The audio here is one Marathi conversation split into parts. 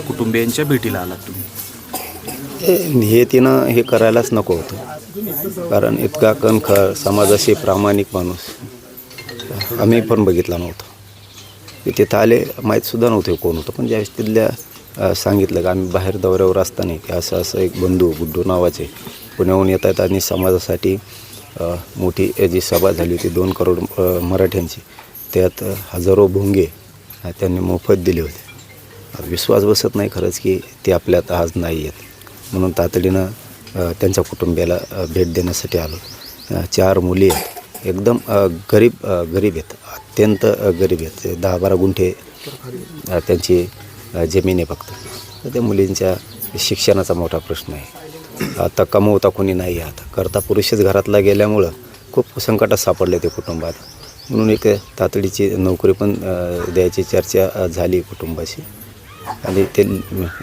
त्यांच्या कुटुंबियांच्या भेटीला आलात तुम्ही? हे तिनं हे करायलाच नको होतं. कारण इतका कणखर समाजाशी प्रामाणिक माणूस. आम्ही पण बघितला नव्हता. ते तिथं आले माहीतसुद्धा नव्हते कोण होतं. पण ज्यावेळेस तिथल्या सांगितलं की आम्ही बाहेर दौऱ्यावर असताना की असं असं एक बंधू गुड्डू नावाचे पुण्याहून येत आहेत आणि समाजासाठी मोठी जी सभा झाली होती दोन करोड मराठ्यांची त्यात हजारो भोंगे त्यांनी मोफत दिले होते. विश्वास बसत नाही खरंच की ते आपल्यात आज नाही आहेत. म्हणून तातडीनं त्यांच्या कुटुंबियाला भेट देण्यासाठी आलो. चार मुली आहेत. एकदम गरीब गरीब आहेत. अत्यंत गरीब आहेत. दहा बारा गुंठे त्यांची जमीन आहे फक्त. तर त्या मुलींच्या शिक्षणाचा मोठा प्रश्न आहे. आता कमवता कोणी नाही आहे आता. करता पुरुषच घरातला गेल्यामुळं खूप संकटात सापडले ते कुटुंबात. म्हणून एक तातडीची नोकरी पण द्यायची चर्चा झाली कुटुंबाशी. आणि ते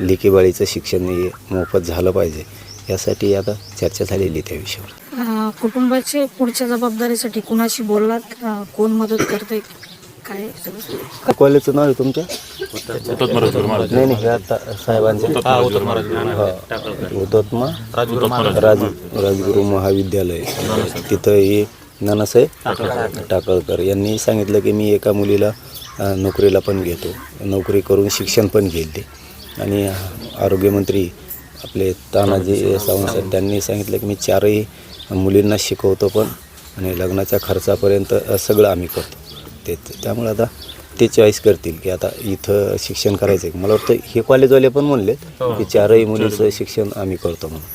लेकीबाळीचं शिक्षण हे मोफत झालं पाहिजे. यासाठी आता चर्चा झालेली त्या विषयावर. कुटुंबाचे पुढच्या जबाबदारीसाठी कुणाशी बोललात? कोण मदत करते काय? कॉलेजचं नाव आहे तुमच्या? नाही नाही आता साहेबांचे. हुतात्मा राज राजगुरू महाविद्यालय. तिथं हे नानासाहेब टाकळकर. यांनी सांगितलं की मी एका मुलीला नोकरीला पण घेतो. नोकरी करून शिक्षण पण घेईल ते. आणि आरोग्यमंत्री आपले तानाजी सावंत साहेब त्यांनी सांगितलं की मी चारही मुलींना शिकवतो पण आणि लग्नाच्या खर्चापर्यंत सगळं आम्ही करतो. ते त्यामुळे आता ते चॉईस करतील की आता इथं शिक्षण करायचं आहे मला वाटतं हे कॉलेजवाले पण म्हणले की चारही मुलीचं शिक्षण आम्ही करतो म्हणून.